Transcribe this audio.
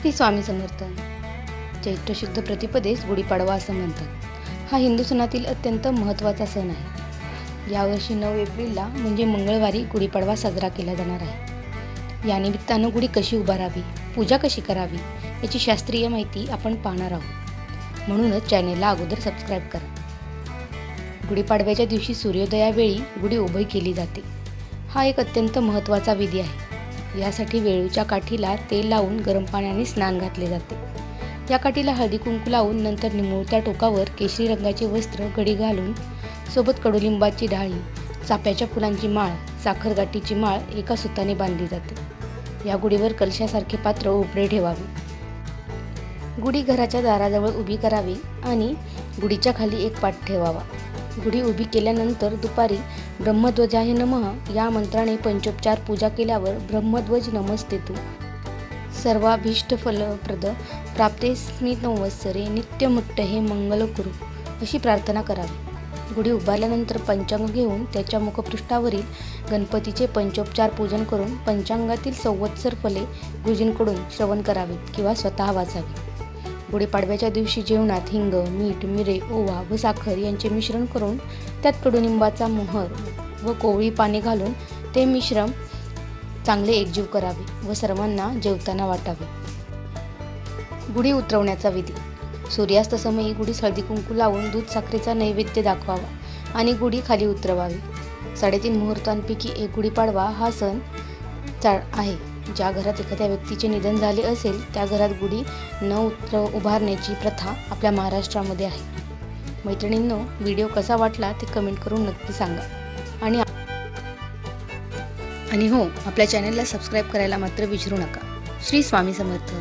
श्री स्वामी समर्थ. चैत्र शुद्ध प्रतिपदेस गुढीपाडवा असं म्हणतात. हा हिंदू सणातील अत्यंत महत्त्वाचा सण आहे. यावर्षी नऊ एप्रिलला म्हणजे मंगळवारी गुढीपाडवा साजरा केला जाणार आहे. या निमित्तानं गुढी कशी उभारावी पूजा कशी करावी याची शास्त्रीय माहिती आपण पाहणार आहोत. म्हणूनच चॅनेलला अगोदर सबस्क्राईब करा. गुढीपाडव्याच्या दिवशी सूर्योदयावेळी गुढी उभी केली जाते. हा एक अत्यंत महत्त्वाचा विधी आहे. यासाठी वेळूच्या काठीला तेल लावून गरम पाण्याने स्नान घातले जाते. या काठीला हळदी कुंकू लावून नंतर निमुळत्या टोकावर केशरी रंगाचे वस्त्र गडी घालून सोबत कडुलिंबाची डाळी चाप्याच्या फुलांची माळ साखरगाठीची माळ एका सुताने बांधली जाते. या गुढीवर कलशासारखे पात्र उपडे ठेवावे. गुढी घराच्या दाराजवळ उभी करावी आणि गुढीच्या खाली एक पाट ठेवावा. गुढी उभी केल्यानंतर दुपारी ब्रह्मध्वजाय नमः या मंत्राने पंचोपचार पूजा केल्यावर ब्रह्मध्वज नमस्तेतू. सर्वाभीष्ट फलप्रद प्राप्तेस्मी संवत्सरे नित्यमुट्ट हे मंगल कुरु. अशी प्रार्थना करावी. गुढी उभारल्यानंतर पंचांग घेऊन त्याच्या मुखपृष्ठावरील गणपतीचे पंचोपचार पूजन करून पंचांगातील संवत्सर फले गुरुजींकडून श्रवण करावीत किंवा स्वतः वाचावी गुढीपाडव्याच्या दिवशी जेवणात हिंग मीठ मिरे ओवा व साखर यांचे मिश्रण करून त्यात कडुनिंबाचा मोहर व कोवळी पाने घालून ते मिश्रण चांगले एकजीव करावे व सर्वांना जेवताना वाटावे. गुढी उतरवण्याचा विधी. सूर्यास्तसमयी गुढी हळदी कुंकू लावून दूध साखरेचा नैवेद्य दाखवावा आणि गुढी खाली उतरवावी. साडेतीन मुहूर्तांपैकी एक गुढीपाडवा हा सण चा आहे. ज्या घरात एखाद्या व्यक्तीचे निधन झाले असेल त्या घरात गुढी न उतर उभारण्याची प्रथा आपल्या महाराष्ट्रामध्ये आहे. मैत्रिणींनो व्हिडिओ कसा वाटला ते कमेंट करून नक्की सांगा. आणि आणि हो आपल्या चॅनलला सबस्क्राईब करायला मात्र विसरू नका. श्री स्वामी समर्थ.